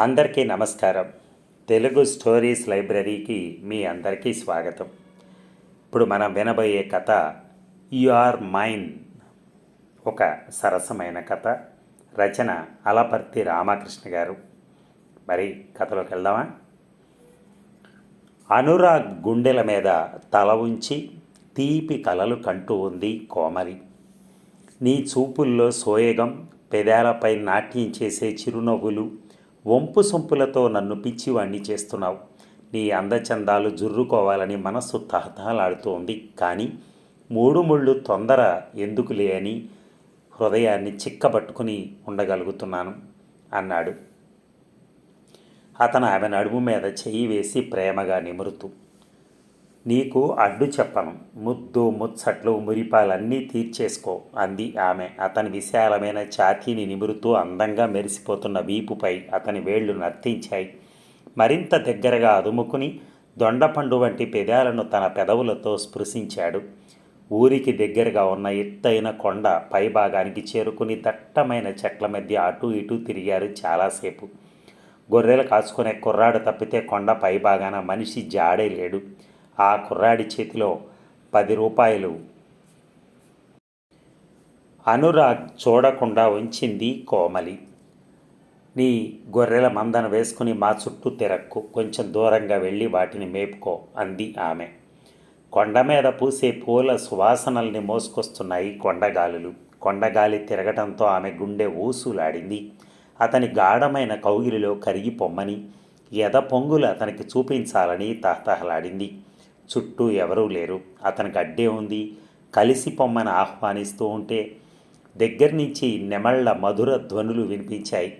అందరికీ నమస్కారం. తెలుగు స్టోరీస్ లైబ్రరీకి మీ అందరికీ స్వాగతం. ఇప్పుడు మనం వినబోయే కథ యు ఆర్ మైన్. ఒక సరసమైన కథ. రచన అలపర్తి రామకృష్ణ గారు. మరి కథలోకి వెళ్దామా? అనురాగ్ గుండెల మీద తల ఉంచి తీపి కలలు కంటూ ఉంది కోమలి. నీ చూపుల్లో సోయగం పెదాలపై నాట్యం చేసే చిరునవ్వులు వంపు సొంపులతో నన్ను పిచ్చివాణ్ణి చేస్తున్నావు. నీ అందచందాలు జుర్రుకోవాలని మనస్సు తహతహలాడుతోంది. కానీ మూడు ముళ్ళు తొందర ఎందుకులే అని హృదయాన్ని చిక్కబట్టుకుని ఉండగలుగుతున్నాను అన్నాడు. అతను ఆమె నడుము మీద చెయ్యి వేసి ప్రేమగా నిమురుతూ నీకు అడ్డు చెప్పను. ముద్దు ముచ్చట్లు మురిపాలన్నీ తీర్చేసుకో అంది ఆమె. అతని విశాలమైన ఛాతీని నిమురుతూ అందంగా మెరిసిపోతున్న వీపుపై అతని వేళ్ళు నర్తించాయి. మరింత దగ్గరగా అదుముకుని దొండపండు వంటి పెదాలను తన పెదవులతో స్పృశించాడు. ఊరికి దగ్గరగా ఉన్న ఎత్తైన కొండ పైభాగానికి చేరుకుని దట్టమైన చెట్ల మధ్య అటూ ఇటూ తిరిగారు చాలాసేపు. గొర్రెలు కాచుకునే కుర్రాడు తప్పితే కొండ పైభాగాన మనిషి జాడే లేడు. ఆ కుర్రాడి చేతిలో పది రూపాయలు. అనురాగ్ చూడకుండా ఉంచింది కోమలి. నీ గొర్రెల మందను వేసుకుని మా చుట్టూ తిరక్కు కొంచెం దూరంగా వెళ్ళి వాటిని మేపుకో అంది ఆమె. కొండ మీద పూసే పూల సువాసనల్ని మోసుకొస్తున్నాయి కొండగాలులు. కొండగాలి తిరగటంతో ఆమె గుండె ఊసులాడింది. అతని గాఢమైన కౌగిలిలో కరిగి పొమ్మని ఎద పొంగులు అతనికి చూపించాలని తహతహలాడింది. చుట్టూ ఎవరూ లేరు. అతనికి అడ్డే ఉంది. కలిసి పొమ్మని ఆహ్వానిస్తూ ఉంటే దగ్గర నుంచి నెమళ్ళ మధుర ధ్వనులు వినిపించాయి.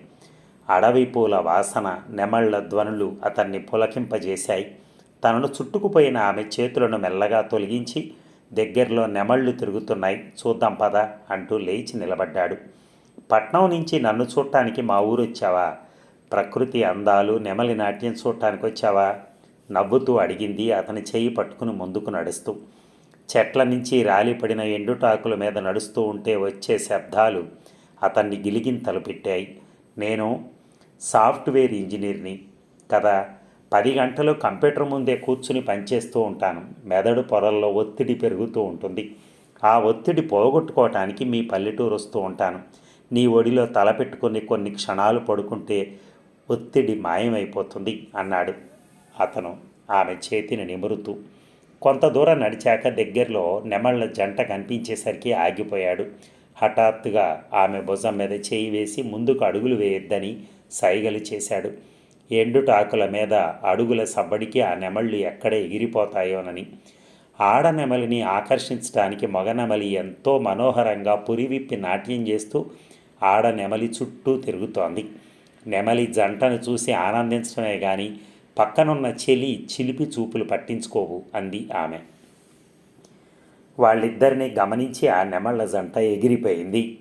అడవి పూల వాసన నెమళ్ళ ధ్వనులు అతన్ని పులకింపజేశాయి. తనను చుట్టుకుపోయిన ఆమె చేతులను మెల్లగా తొలగించి దగ్గరలో నెమళ్ళు తిరుగుతున్నాయి. చూద్దాం పద అంటూ లేచి నిలబడ్డాడు. పట్నం నుంచి నన్ను చూడటానికి మా ఊరు వచ్చావా ప్రకృతి అందాలు నెమలి నాట్యం చూడటానికి వచ్చావా నవ్వుతూ అడిగింది. అతని చేయి పట్టుకుని ముందుకు నడుస్తూ చెట్ల నుంచి రాలిపడిన ఎండుటాకుల మీద నడుస్తూ ఉంటే వచ్చే శబ్దాలు అతన్ని గిలిగింతలు పెట్టాయి నేను సాఫ్ట్వేర్ ఇంజనీర్ని కదా పది గంటలు కంప్యూటర్ ముందే కూర్చుని పనిచేస్తూ ఉంటాను. మెదడు పొరల్లో ఒత్తిడి పెరుగుతూ ఉంటుంది. ఆ ఒత్తిడి పోగొట్టుకోవటానికి మీ పల్లెటూరు వస్తూ ఉంటాను. నీ ఒడిలో తల పెట్టుకుని కొన్ని క్షణాలు పడుకుంటే ఒత్తిడి మాయమైపోతుంది అన్నాడు. అతను ఆమె చేతిని నిమురుతూ కొంత దూరం నడిచాక దగ్గరలో నెమళ్ళ జంట కనిపించేసరికి ఆగిపోయాడు. హఠాత్తుగా ఆమె భుజం మీద చేయి వేసి ముందుకు అడుగులు వేయొద్దని సైగలు చేశాడు. ఎండుటాకుల మీద అడుగుల సబ్బడికి ఆ నెమళ్ళు ఎక్కడ ఎగిరిపోతాయోనని. ఆడ నెమలిని ఆకర్షించడానికి మగ నెమలి ఎంతో మనోహరంగా పురివిప్పి నాట్యం చేస్తూ ఆడ నెమలి చుట్టూ తిరుగుతోంది. నెమలి జంటను చూసి ఆనందించడమే కానీ పక్కనున్న చెలి చిలిపి చూపులు పట్టించుకోవు అంది ఆమె. వాళ్ళిద్దరిని గమనించి ఆ నెమళ్ళ జంట ఎగిరిపోయింది.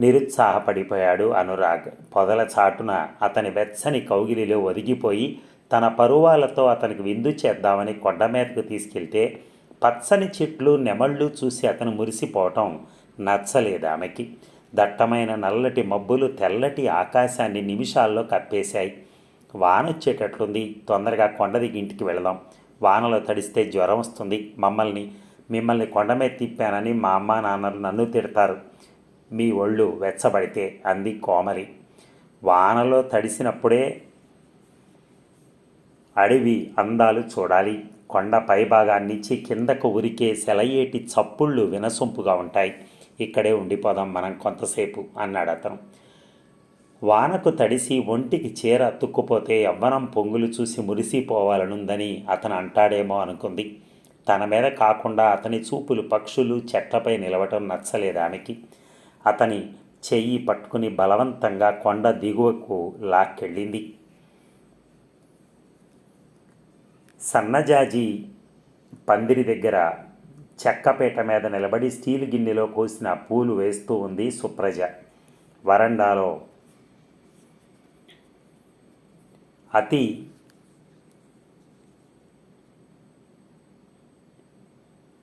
నిరుత్సాహపడిపోయాడు అనురాగ్. పొదల చాటున అతని వెచ్చని కౌగిలిలో ఒదిగిపోయి తన పరువాలతో అతనికి విందు చేద్దామని కొండ మీదకు తీసుకెళ్తే పచ్చని చెట్లు నెమళ్ళు చూసి అతను మురిసిపోవటం నచ్చలేదు ఆమెకి. దట్టమైన నల్లటి మబ్బులు తెల్లటి ఆకాశాన్ని నిమిషాల్లో కప్పేశాయి. వాన వచ్చేటట్లుంది. తొందరగా కొండ దిగి ఇంటికి వెళదాం. వానలో తడిస్తే జ్వరం వస్తుంది. మమ్మల్ని మిమ్మల్ని కొండ మీద తిప్పానని మా అమ్మ నాన్నలు నన్ను తిడతారు. మీ ఒళ్ళు వెచ్చబడితే అంది కోమలి. వానలో తడిసినప్పుడే అడవి అందాలు చూడాలి. కొండ పైభాగాన్నించి కిందకు ఉరికే సెలయేటి చప్పుళ్ళు వినసొంపుగా ఉంటాయి. ఇక్కడే ఉండిపోదాం మనం కొంతసేపు అన్నాడు అతను. వానకు తడిసి ఒంటికి చీర అతుక్కుపోతే యవ్వనం పొంగులు చూసి మురిసిపోవాలనుందని అతను అంటాడేమో అనుకుంది. తన మీద కాకుండా అతని చూపులు పక్షులు చెట్లపై నిలవటం నచ్చలేదు ఆమెకి అతని చెయ్యి పట్టుకుని బలవంతంగా కొండ దిగువకు లాక్కెళ్ళింది. సన్నజాజి పందిరి దగ్గర చెక్కపేట మీద నిలబడి స్టీల్ గిన్నెలో కోసిన పూలు వేస్తూ ఉంది సుప్రజ. వరండాలో అతి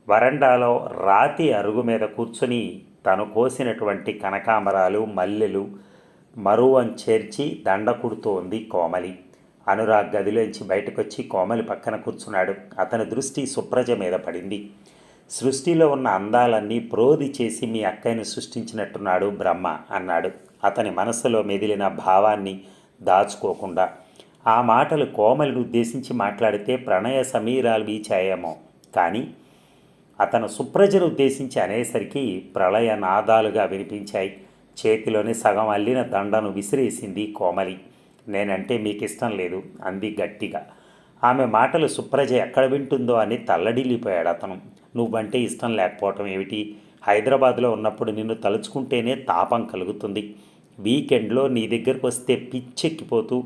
వరండాలో రాతి అరుగు మీద కూర్చుని తను కోసినటువంటి కనకాంబరాలు మల్లెలు మరువం చేర్చి దండ కుడుతోంది కోమలి. అనురాగ్ గదిలోంచి బయటకొచ్చి కోమలి పక్కన కూర్చున్నాడు. అతని దృష్టి సుప్రజ మీద పడింది. సృష్టిలో ఉన్న అందాలన్నీ ప్రోది చేసి మీ అక్కయ్యను సృష్టించినట్టున్నాడు బ్రహ్మ అన్నాడు. అతని మనసులో మెదిలిన భావాన్ని దాచుకోకుండా ఆ మాటలు కోమలిని ఉద్దేశించి మాట్లాడితే ప్రణయ సమీరాలు వీచాయేమో. కానీ అతను సుప్రజను ఉద్దేశించి అనేసరికి ప్రళయ నాదాలుగా వినిపించాయి. చేతిలోని సగం అల్లిన దండను విసిరేసింది కోమలి. నేనంటే మీకు ఇష్టం లేదు అంది గట్టిగా. ఆమె మాటలు సుప్రజ ఎక్కడ వింటుందో అని తల్లడిల్లిపోయాడు అతను. నువ్వంటే ఇష్టం లేకపోవటం ఏమిటి? హైదరాబాద్లో ఉన్నప్పుడు నిన్ను తలుచుకుంటేనే తాపం కలుగుతుంది. వీకెండ్లో నీ దగ్గరకు వస్తే పిచ్చెక్కిపోతూ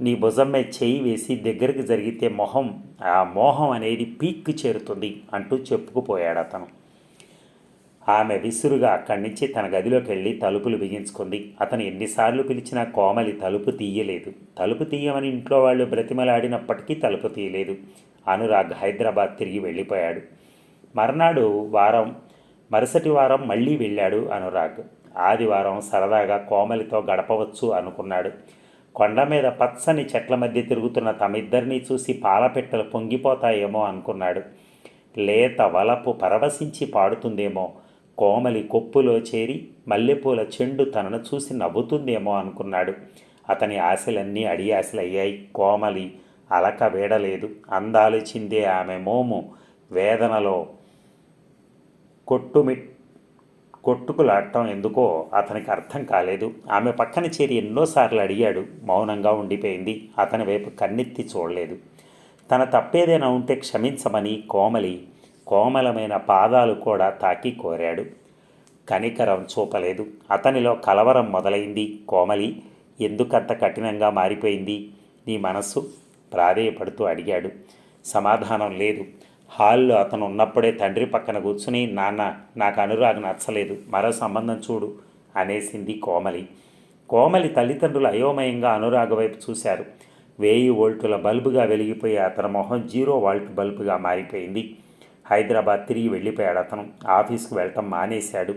నీ భుజం మీద చేయి వేసి దగ్గరికి జరిగితే మొహం ఆ మోహం అనేది పీక్కి చేరుతుంది అంటూ చెప్పుకుపోయాడు అతను. ఆమె విసురుగా అక్కడి నుంచి తన గదిలోకి వెళ్ళి తలుపులు బిగించుకుంది. అతను ఎన్నిసార్లు పిలిచినా కోమలి తలుపు తీయలేదు. తలుపు తీయమని ఇంట్లో వాళ్ళు బ్రతిమలాడినప్పటికీ తలుపు తీయలేదు. అనురాగ్ హైదరాబాద్ తిరిగి వెళ్ళిపోయాడు. మర్నాడు వారం మరుసటి వారం మళ్ళీ వెళ్ళాడు అనురాగ్. ఆదివారం సరదాగా కోమలితో గడపవచ్చు అనుకున్నాడు. కొండ మీద పచ్చని చెట్ల మధ్య తిరుగుతున్న తమిద్దరినీ చూసి పాలపెట్టలు పొంగిపోతాయేమో అనుకున్నాడు. లేత వలపు పరవశించి పాడుతుందేమో. కోమలి కొప్పులో చేరి మల్లెపూల చెండు తనను చూసి నవ్వుతుందేమో అనుకున్నాడు. అతని ఆశలన్నీ అడియాశలయ్యాయి. కోమలి అలక వేడలేదు. అందాలు చిందే ఆమె మోము వేదనలో కొట్టుమి కొట్టుకులాడటం ఎందుకో అతనికి అర్థం కాలేదు. ఆమె పక్కన చేరి ఎన్నోసార్లు అడిగాడు. మౌనంగా ఉండిపోయింది. అతని వైపు కన్నెత్తి చూడలేదు. తన తప్పేదైనా ఉంటే క్షమించమని కోమలి కోమలమైన పాదాలు కూడా తాకి కోరాడు. కనికరం చూపలేదు. అతనిలో కలవరం మొదలైంది. కోమలి ఎందుకంత కఠినంగా మారిపోయింది? నీ మనస్సు? ప్రాధేయపడుతూ అడిగాడు. సమాధానం లేదు. హాల్లో అతను ఉన్నప్పుడే తండ్రి పక్కన కూర్చుని నాన్న నాకు అనురాగ్ నచ్చలేదు. మరో సంబంధం చూడు అనేసింది కోమలి. కోమలి తల్లిదండ్రులు అయోమయంగా అనురాగ్ వైపు చూశారు. వేయి వోల్టుల బల్బుగా వెలిగిపోయి అతని మొహం జీరో వాల్ట్ బల్బుగా మారిపోయింది. హైదరాబాద్ తిరిగి వెళ్ళిపోయాడు అతను. ఆఫీస్కి వెళ్ళటం మానేశాడు.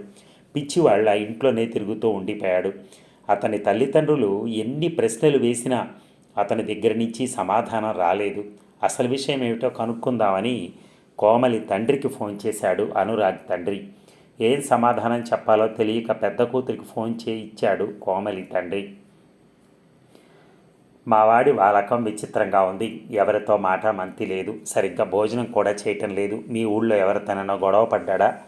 పిచ్చి వాళ్ళ ఇంట్లోనే తిరుగుతూ ఉండిపోయాడు. అతని తల్లిదండ్రులు ఎన్ని ప్రశ్నలు వేసినా అతని దగ్గర నుంచి సమాధానం రాలేదు. అసలు విషయం ఏమిటో కనుక్కుందామని కోమలి తండ్రికి ఫోన్ చేశాడు అనురాగ్ తండ్రి. ఏం సమాధానం చెప్పాలో తెలియక పెద్ద కూతురికి ఫోన్ చేయి ఇచ్చాడు కోమలి తండ్రి. మావాడి వాలకం విచిత్రంగా ఉంది. ఎవరితో మాట మంతి లేదు. సరిగ్గా భోజనం కూడా చేయటం లేదు. మీ ఊళ్ళో ఎవరితోనైనా గొడవ పడ్డాడా?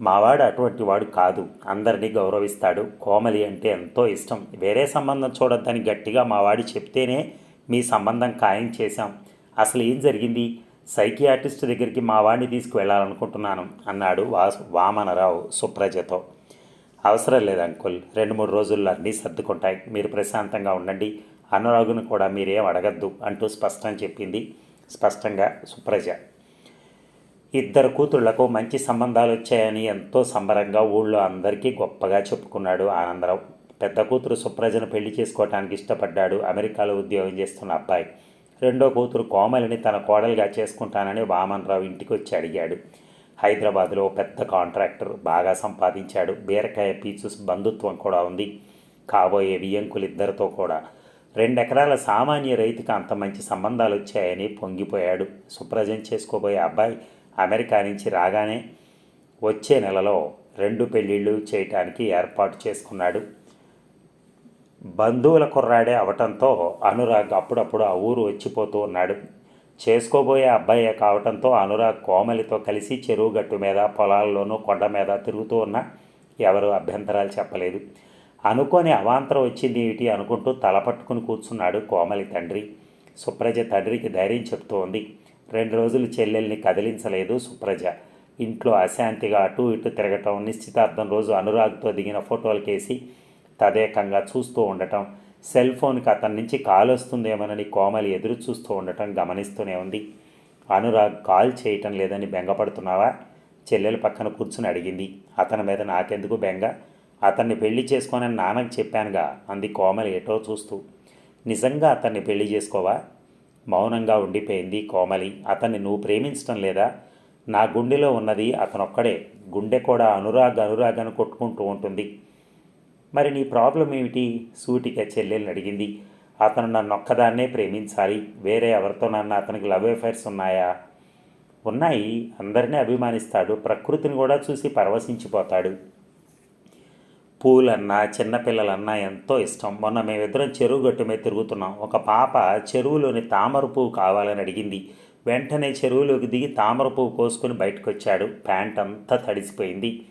మావాడు అటువంటి వాడు కాదు. అందరినీ గౌరవిస్తాడు. కోమలి అంటే ఎంతో ఇష్టం. వేరే సంబంధం చూడొద్దని గట్టిగా మావాడు చెప్తేనే మీ సంబంధం ఖాయం చేశాం. అసలు ఏం జరిగింది? సైకియాట్రిస్ట్ దగ్గరికి మా వాడిని తీసుకువెళ్ళాలనుకుంటున్నాను అన్నాడు వా వామనరావు సుప్రజతో. అవసరం లేదు అంకుల్ రెండు మూడు రోజుల్లో అన్నీ సర్దుకుంటాయి. మీరు ప్రశాంతంగా ఉండండి. అనురాగును కూడా మీరేం అడగద్దు అంటూ స్పష్టం చెప్పింది స్పష్టంగా సుప్రజ. ఇద్దరు కూతుళ్ళకు మంచి సంబంధాలు వచ్చాయని ఎంతో సంబరంగా ఊళ్ళో అందరికీ గొప్పగా చెప్పుకున్నాడు ఆనందరావు. పెద్ద కూతురు సుప్రజను పెళ్ళి చేసుకోవటానికి ఇష్టపడ్డాడు. అమెరికాలో ఉద్యోగం చేస్తున్న అబ్బాయి. రెండో కూతురు కోమలిని తన కోడలుగా చేసుకుంటానని వామన్రావు ఇంటికి వచ్చి అడిగాడు. హైదరాబాద్లో పెద్ద కాంట్రాక్టర్ బాగా సంపాదించాడు. బీరకాయ పీచు బంధుత్వం కూడా ఉంది. కాబోయే వియంకులిద్దరితో కూడా రెండెకరాల సామాన్య రైతుకు అంత మంచి సంబంధాలు వచ్చాయని పొంగిపోయాడు. సుప్రజం చేసుకోబోయే అబ్బాయి అమెరికా నుంచి రాగానే వచ్చే నెలలో రెండు పెళ్ళిళ్ళు చేయటానికి ఏర్పాటు చేసుకున్నాడు. బంధువుల కుర్రాడే అవటంతో అనురాగ్ అప్పుడప్పుడు ఆ ఊరు వచ్చిపోతూ ఉన్నాడు. చేసుకోబోయే అబ్బాయే కావటంతో అనురాగ్ కోమలితో కలిసి చెరువు గట్టు మీద పొలాల్లోనూ కొండ మీద తిరుగుతూ ఉన్నా ఎవరు అభ్యంతరాలు చెప్పలేదు. అనుకోని అవాంతరం వచ్చింది ఏమిటి అనుకుంటూ తల పట్టుకుని కూర్చున్నాడు కోమలి తండ్రి. సుప్రజ తండ్రికి ధైర్యం చెప్తూ ఉంది. రెండు రోజులు చెల్లెల్ని కదిలించలేదు సుప్రజ. ఇంట్లో అశాంతిగా అటు ఇటు తిరగటం నిశ్చితార్థం రోజు అనురాగ్తో దిగిన ఫోటోలకేసి తదేకంగా చూస్తూ ఉండటం సెల్ ఫోన్కి అతని నుంచి కాల్ వస్తుందేమోనని కోమలి ఎదురు చూస్తూ ఉండటం గమనిస్తూనే ఉంది. అనురాగ్ కాల్ చేయటం లేదని బెంగపడుతున్నావా? చెల్లెల పక్కన కూర్చుని అడిగింది. అతని మీద నాకెందుకు బెంగ? అతన్ని పెళ్ళి చేసుకోనని నాన్నకు చెప్పానుగా అంది కోమలి ఎటో చూస్తూ. నిజంగా అతన్ని పెళ్ళి చేసుకోవా? మౌనంగా ఉండిపోయింది కోమలి. అతన్ని నువ్వు ప్రేమించటం లేదా? నా గుండెలో ఉన్నది అతనొక్కడే. గుండె కూడా అనురాగ్ అనురాగ్ అని కొట్టుకుంటూ ఉంటుంది. మరి నీ ప్రాబ్లం ఏమిటి? సూటిగా చెల్లెల్ని అడిగింది. అతను నన్ను ఒక్కదాన్నే ప్రేమించాలి. వేరే ఎవరితో నన్ను అతనికి లవ్ అఫైర్స్ ఉన్నాయా? ఉన్నాయి. అందరినీ అభిమానిస్తాడు. ప్రకృతిని కూడా చూసి పరవశించిపోతాడు. పూలన్నా చిన్నపిల్లలన్నా ఎంతో ఇష్టం. మొన్న మేమిద్దరం చెరువు గట్టు మీద తిరుగుతున్నాం. ఒక పాప చెరువులోని తామర పువ్వు కావాలని అడిగింది. వెంటనే చెరువులోకి దిగి తామర పువ్వు కోసుకుని బయటకు వచ్చాడు ప్యాంట్ అంతా తడిసిపోయింది.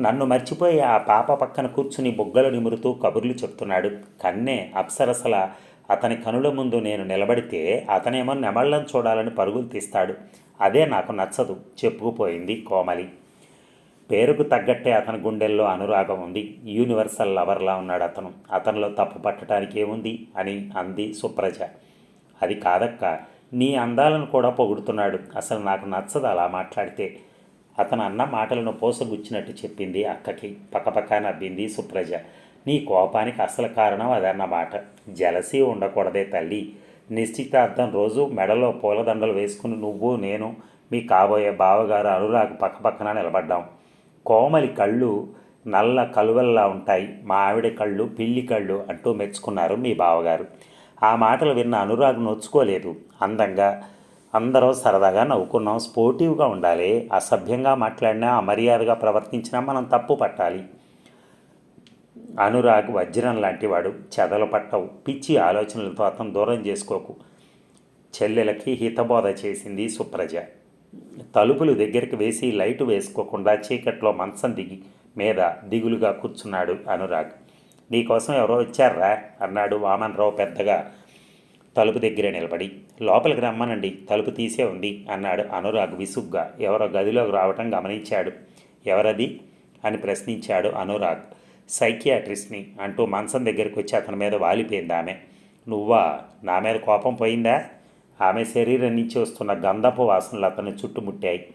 నన్ను మర్చిపోయి ఆ పాప పక్కన కూర్చుని బుగ్గలు నిమురుతూ కబుర్లు చెప్తున్నాడు. కన్నే అప్సరసల అతని కనుల ముందు నేను నిలబడితే అతనేమో నెమళ్ళని చూడాలని పరుగులు తీస్తాడు. అదే నాకు నచ్చదు. చెప్పుకుపోయింది కోమలి. పేరుకు తగ్గట్టే అతని గుండెల్లో అనురాగం ఉంది. యూనివర్సల్ లవర్లా ఉన్నాడు అతను. అతనిలో తప్పు పట్టడానికి ఏముంది అని అంది సుప్రజ. అది కాదక్క. నీ అందాలను కూడా పొగుడుతున్నాడు. అసలు నాకు నచ్చదు అలా మాట్లాడితే. అతను అన్న మాటలను పోసగుచ్చినట్టు చెప్పింది అక్కకి. పక్కపక్క నవ్వింది సుప్రజ. నీ కోపానికి అసలు కారణం అదన్నమాట. జలసీ ఉండకూడదే తల్లి. నిశ్చితార్థం రోజు మెడలో పూలదండలు వేసుకుని నువ్వు నేను మీ కాబోయే బావగారు అనురాగ్ పక్కపక్కన నిలబడ్డాం. కోమలి కళ్ళు నల్ల కలువల్లా ఉంటాయి. మా ఆవిడ కళ్ళు పిల్లి కళ్ళు అంటూ మెచ్చుకున్నారు మీ బావగారు. ఆ మాటలు విన్న అనురాగ్ నొచ్చుకోలేదు. అందంగా అందరూ సరదాగా నవ్వుకున్నాం స్పోర్టివ్గా ఉండాలి అసభ్యంగా మాట్లాడినా అమర్యాదగా ప్రవర్తించినా మనం తప్పు పట్టాలి. అనురాగ్ వజ్రం లాంటివాడు చెదలు పట్టవు పిచ్చి ఆలోచనలతో అతను దూరం చేసుకోకు. చెల్లెలకి హితబోధ చేసింది సుప్రజ. తలుపులు దగ్గరికి వేసి లైటు వేసుకోకుండా చీకట్లో మంచం దిగి మీద దిగులుగా కూర్చున్నాడు అనురాగ్. నీకోసం ఎవరో వచ్చారా? అన్నాడు వామన్ రావు పెద్దగా. తలుపు దగ్గర నిలబడి లోపలికి రమ్మనండి తలుపు తీసే ఉంది అన్నాడు అనురాగ్ విసుగ్గా. ఎవరో గదిలోకి రావటం గమనించాడు. ఎవరది? అని ప్రశ్నించాడు అనురాగ్. సైకియాట్రిస్ట్ని అంటూ మంచం దగ్గరికి వచ్చి అతని మీద వాలిపోయింది ఆమె. నువ్వా? నా మీద కోపం పోయిందా? ఆమె శరీరం నుంచి వస్తున్న గంధపు వాసనలు అతను చుట్టుముట్టాయి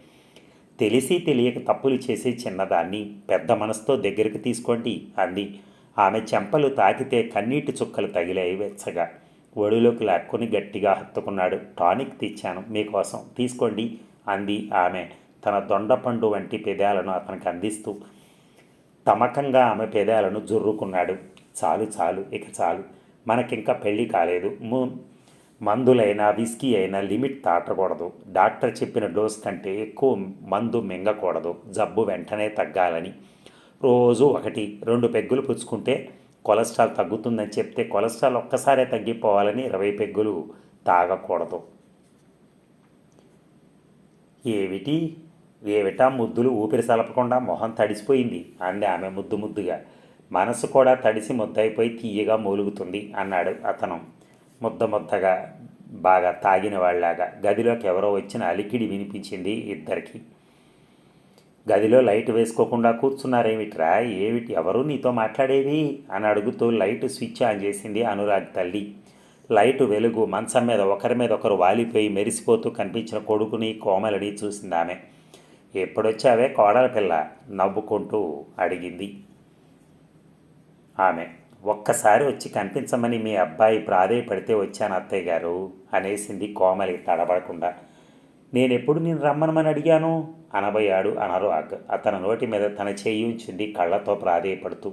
తెలిసి తెలియక తప్పులు చేసే చిన్నదాన్ని పెద్ద మనసుతో దగ్గరికి తీసుకోండి అంది. ఆమె చెంపలు తాకితే కన్నీటి చుక్కలు తగిలాయి వెచ్చగా. ఒడిలోకి లాక్కొని గట్టిగా హత్తుకున్నాడు. టానిక్ తెచ్చాను మీకోసం. తీసుకోండి అంది ఆమె. తన దొండపండు వంటి పెదాలను అతనికి అందిస్తూ తమకంగా ఆమె పెదాలను జుర్రుకున్నాడు. చాలు చాలు ఇక చాలు. మనకింకా పెళ్ళి కాలేదు. మందులైనా విస్కీ అయినా లిమిట్ దాటకూడదు. డాక్టర్ చెప్పిన డోస్ కంటే ఎక్కువ మందు మింగకూడదు. జబ్బు వెంటనే తగ్గాలని. రోజు ఒకటి రెండు పెగ్గులు పుచ్చుకుంటే కొలెస్ట్రాల్ తగ్గుతుందని చెప్తే కొలెస్ట్రాల్ ఒక్కసారే తగ్గిపోవాలని ఇరవై పెగ్గులు తాగకూడదు. ఏమిటి ఏమిటా ముద్దులు ఊపిరి సలపకుండా మొహం తడిసిపోయింది. అంది ఆమె ముద్దు ముద్దుగా. మనసు కూడా తడిసి ముద్దయిపోయి తీయగా మూలుగుతుంది అన్నాడు అతను. ముద్ద ముద్దగా బాగా తాగిన వాళ్ళలాగా గదిలోకి ఎవరో వచ్చిన అలికిడి వినిపించింది ఇద్దరికి. గదిలో లైట్ వేసుకోకుండా కూర్చున్నారేమిట్రా? ఏమిటి? ఎవరు నీతో మాట్లాడేది? అని అడుగుతూ లైట్ స్విచ్ ఆన్ చేసింది అనురాగ్ తల్లి. లైటు వెలుగు మంచం మీద ఒకరి మీద ఒకరు వాలిపోయి మెరిసిపోతూ కనిపించిన కొడుకుని కోమలని చూసింది ఆమె. ఎప్పుడొచ్చావే కోడల పిల్ల? నవ్వుకుంటూ అడిగింది ఆమె. ఒక్కసారి వచ్చి కనిపించమని మీ అబ్బాయి ప్రాధేయపడితే వచ్చాను అత్తయ్య గారు అనేసింది కోమలి తడబడకుండా. నేనెప్పుడు నేను రమ్మనమని అడిగాను? అనబోయాడు అనరాగ్ అతని నోటి మీద తన చేయి ఉంచింది కళ్ళతో ప్రాధేయపడుతూ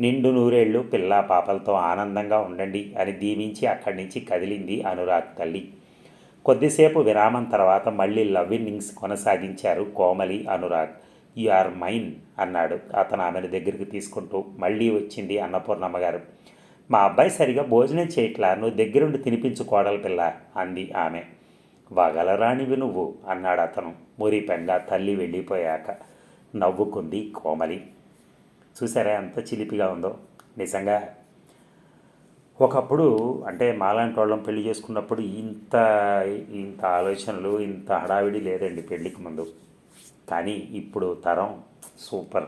నిండు నూరేళ్ళు పిల్ల పాపలతో ఆనందంగా ఉండండి అని దీవించి అక్కడి నుంచి కదిలింది అనురాగ్ తల్లి. కొద్దిసేపు విరామం తర్వాత మళ్ళీ లవ్ ఇన్నింగ్స్ కొనసాగించారు Komali Anurag. You are mine అన్నాడు అతను ఆమెను దగ్గరికి తీసుకుంటూ. మళ్ళీ వచ్చింది అన్నపూర్ణమ్మ గారు. మా అబ్బాయి సరిగా భోజనం చేయట్లా నువ్వు దగ్గరుండి తినిపించు కోడల పిల్ల అంది ఆమె. వగలరానివి నువ్వు అన్నాడు అతను మురిపెంగా తల్లి వెళ్ళిపోయాక నవ్వుకుంది కోమలి. చూసారా ఎంత చిలిపిగా ఉందో? నిజంగా ఒకప్పుడు అంటే మాలాంటి వాళ్ళం పెళ్ళి చేసుకున్నప్పుడు ఇంత ఇంత ఆలోచనలు ఇంత హడావిడి లేదండి పెళ్ళికి ముందు. కానీ ఇప్పుడు తరం సూపర్.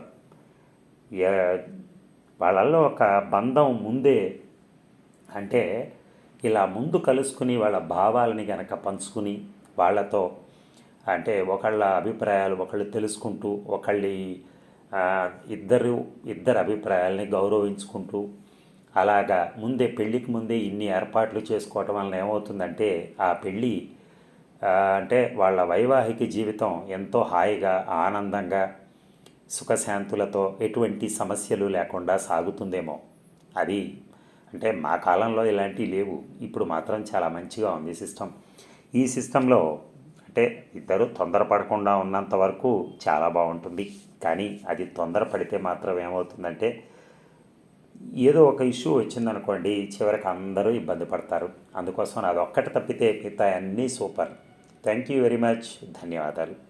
వాళ్ళల్లో ఒక బంధం ముందే అంటే ఇలా ముందు కలుసుకుని వాళ్ళ భావాలని గనక పంచుకుని వాళ్ళతో అంటే ఒకళ్ళ అభిప్రాయాలు ఒకళ్ళు తెలుసుకుంటూ ఒకళ్ళి ఇద్దరు ఇద్దరు అభిప్రాయాలని గౌరవించుకుంటూ అలాగా ముందే పెళ్ళికి ముందే ఇన్ని ఏర్పాట్లు చేసుకోవటం వలన ఏమవుతుందంటే ఆ పెళ్ళి అంటే వాళ్ళ వైవాహిక జీవితం ఎంతో హాయిగా ఆనందంగా సుఖశాంతులతో ఎటువంటి సమస్యలు లేకుండా సాగుతుందేమో. అది అంటే మా కాలంలో ఇలాంటివి లేవు. ఇప్పుడు మాత్రం చాలా మంచిగా ఉంది సిస్టమ్. ఈ సిస్టంలో అంటే ఇద్దరు తొందరపడకుండా ఉన్నంత వరకు చాలా బాగుంటుంది. కానీ అది తొందరపడితే మాత్రం ఏమవుతుందంటే ఏదో ఒక ఇష్యూ వచ్చిందనుకోండి చివరికి అందరూ ఇబ్బంది పడతారు. అందుకోసం అది ఒక్కటి తప్పితే మిగతా అన్నీ super. Thank you very much. ధన్యవాదాలు.